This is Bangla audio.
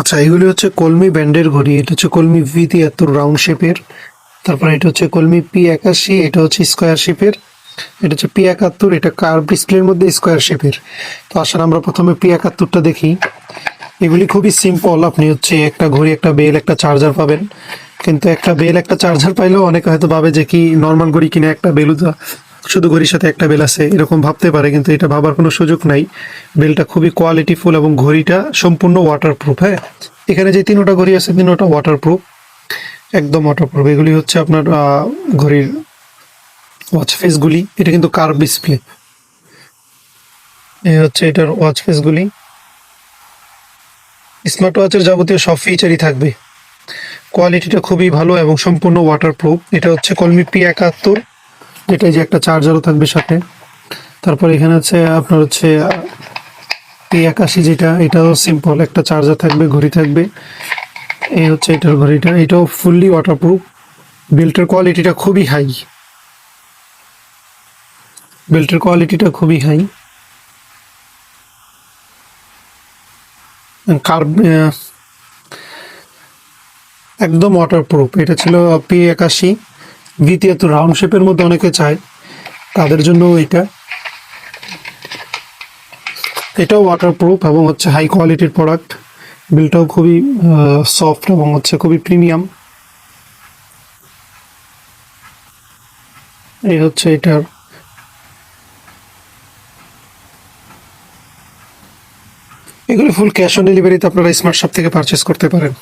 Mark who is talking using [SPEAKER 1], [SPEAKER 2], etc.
[SPEAKER 1] আচ্ছা এগুলি হচ্ছে কলমি ব্যান্ডের ঘড়ি। এটা হচ্ছে কলমি ভি তিয়াত্তর রাউন্ড শেপের তারপরে এটা হচ্ছে কলমি পি একাশি, এটা হচ্ছে স্কোয়ার শেপের এটা হচ্ছে পি একাত্তর, এটা কার্ভ ডিসপ্লের মধ্যে স্কোয়ার শেপের তো আসলে আমরা প্রথমে পি একাত্তরটা দেখি। এগুলি খুবই সিম্পল আপনি হচ্ছে একটা ঘড়ি, একটা বেল, একটা চার্জার পাবেন। কিন্তু একটা বেল, একটা চার্জার পাইলেও অনেকে হয়তো ভাবে যে কি নর্মাল ঘড়ি কিনে একটা বেলুদা শুধু ঘড়ির সাথে একটা বেল আছে, এরকম ভাবতে পারে, কিন্তু এটা ভাবার কোনো সুযোগ নাই। বেলটা খুবই কোয়ালিটিফুল এবং ঘড়িটা সম্পূর্ণ ওয়াটারপ্রুফ হ্যাঁ? এখানে যে তিনোটা ঘড়ি আছে, তিনোটা ওয়াটারপ্রুফ একদম ওয়াটারপ্রুফ এগুলি হচ্ছে আপনার ঘড়ির ওয়াচ ফেসগুলি এটা কিন্তু কার্ভ ডিসপ্লে এই হচ্ছে এটার ওয়াচ ফেসগুলি স্মার্ট ওয়াচের যাবতীয় সব ফিচারই থাকবে। কোয়ালিটিটা খুবই ভালো এবং সম্পূর্ণ ওয়াটারপ্রুফ এটা হচ্ছে কলমি পি একাত্তর। যেটা এই যে একটা চার্জারও থাকবে সাথে। তারপর এখানে হচ্ছে আপনার হচ্ছে পি একাশি যেটা, এটাও সিম্পল একটা চার্জার থাকবে, ঘড়ি থাকবে। এই হচ্ছে এটার ঘড়িটা, এটাও ফুললি ওয়াটারপ্রুফ বেল্টের কোয়ালিটিটা খুবই হাই বেল্টের কোয়ালিটিটা খুবই হাই কার্ব একদম ওয়াটারপ্রুফ এটা ছিল পি একাশি। দ্বিতীয়ত রাউন্ড শেপের মধ্যে অনেকে চায়। তাদের জন্য এটা। এটাও ওয়াটারপ্রুফ এবং হচ্ছে হাই কোয়ালিটির প্রোডাক্ট বিলটাও খুবই সফট এবং হচ্ছে খুবই প্রিমিয়াম এই হচ্ছে এটার এগুলো ফুল ক্যাশ অন ডেলিভারিতে আপনারা স্মার্ট শপ থেকে পারচেস করতে পারেন।